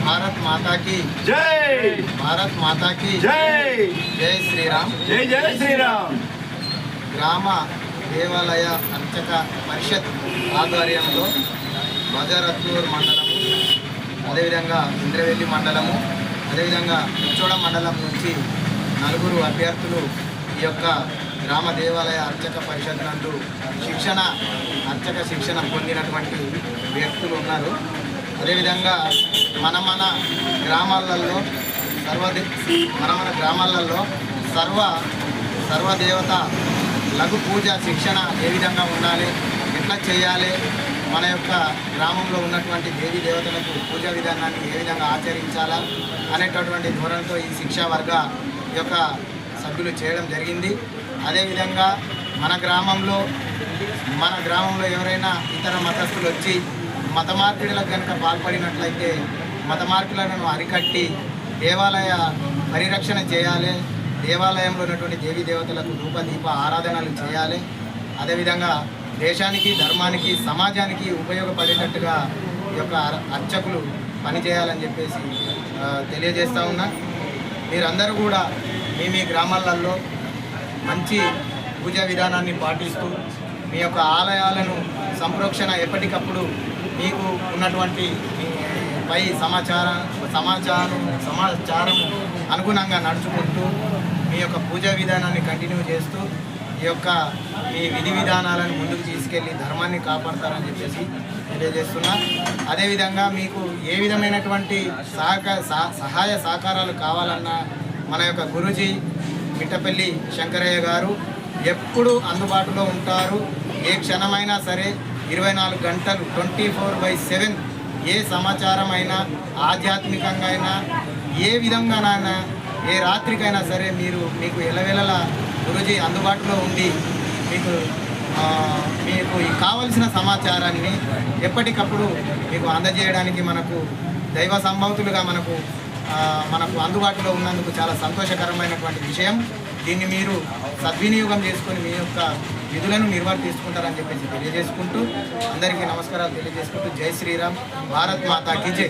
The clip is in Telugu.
భారత్ మాతాకి జై! భారత్ మాతాకి జై! జై శ్రీరామ్. జై జై శ్రీరామ్! గ్రామ దేవాలయ అర్చక పరిషత్ ఆధ్వర్యంలో బజరత్నూర్ మండలము అదేవిధంగా ఇంద్రవెల్లి మండలము అదేవిధంగా పిచ్చోడ మండలం నుంచి నలుగురు అభ్యర్థులు ఈ యొక్క గ్రామ దేవాలయ అర్చక పరిషత్ నందు శిక్షణ అర్చక శిక్షణ పొందినటువంటి వ్యక్తులు ఉన్నారు. అదేవిధంగా మన మన గ్రామాలలో సర్వదే మన మన గ్రామాలలో సర్వ సర్వదేవత లఘు పూజ శిక్షణ ఏ విధంగా ఉండాలి ఎట్లా చేయాలి మన యొక్క గ్రామంలో ఉన్నటువంటి దేవీ దేవతలకు పూజా విధానాన్ని ఏ విధంగా ఆచరించాలా అనేటటువంటి ధోరణితో ఈ శిక్షా వర్గ యొక్క సభ్యులు చేయడం జరిగింది. అదేవిధంగా మన గ్రామంలో మన గ్రామంలో ఎవరైనా ఇతర మతస్థులు వచ్చి మత మార్పిడులకు కనుక పాల్పడినట్లయితే మత మార్పులను అరికట్టి దేవాలయ పరిరక్షణ చేయాలి. దేవాలయంలో ఉన్నటువంటి దేవీ దేవతలకు రూపదీప ఆరాధనలు చేయాలి. అదేవిధంగా దేశానికి ధర్మానికి సమాజానికి ఉపయోగపడేటట్టుగా ఈ యొక్క అర- అర్చకులు పనిచేయాలని చెప్పేసి ఆ, తెలియజేస్తా ఉన్నా. మీరందరూ కూడా మీ మీ గ్రామాలలో మంచి పూజా విధానాన్ని పాటిస్తూ మీ యొక్క ఆలయాలను సంప్రోక్షణ ఎప్పటికప్పుడు మీకు ఉన్నటువంటి పై సమాచార సమాచారం సమాచారం అనుగుణంగా నడుచుకుంటూ మీ యొక్క పూజా విధానాన్ని కంటిన్యూ చేస్తూ ఈ యొక్క మీ విధి విధానాలను ముందుకు తీసుకెళ్ళి ధర్మాన్ని కాపాడతారని చెప్పేసి తెలియజేస్తున్నా. అదేవిధంగా మీకు ఏ విధమైనటువంటి సహక సహ- సహాయ సహకారాలు కావాలన్నా మన యొక్క గురూజీ మిట్టపల్లి శంకరయ్య గారు ఎప్పుడు అందుబాటులో ఉంటారు? ఏ క్షణమైనా సరే ఇరవై నాలుగు గంటలు ట్వంటీ ఫోర్ బై సెవెన్ ఏ సమాచారం అయినా ఆధ్యాత్మికంగా అయినా ఏ విధంగానైనా ఏ రాత్రికైనా సరే మీరు మీకు ఎలవెలలా గురుజీ అందుబాటులో ఉండి మీకు మీకు కావలసిన సమాచారాన్ని ఎప్పటికప్పుడు మీకు అందజేయడానికి మనకు దైవ సంభవతులుగా మనకు మనకు అందుబాటులో ఉన్నందుకు చాలా సంతోషకరమైనటువంటి విషయం. దీన్ని మీరు సద్వినియోగం చేసుకొని మీ యొక్క విధులను నిర్వర్తిస్తుంటారని చెప్పేసి తెలియజేసుకుంటూ అందరికీ నమస్కారాలు తెలియజేసుకుంటూ జై శ్రీరామ్ భారత్ మాతాకి జై.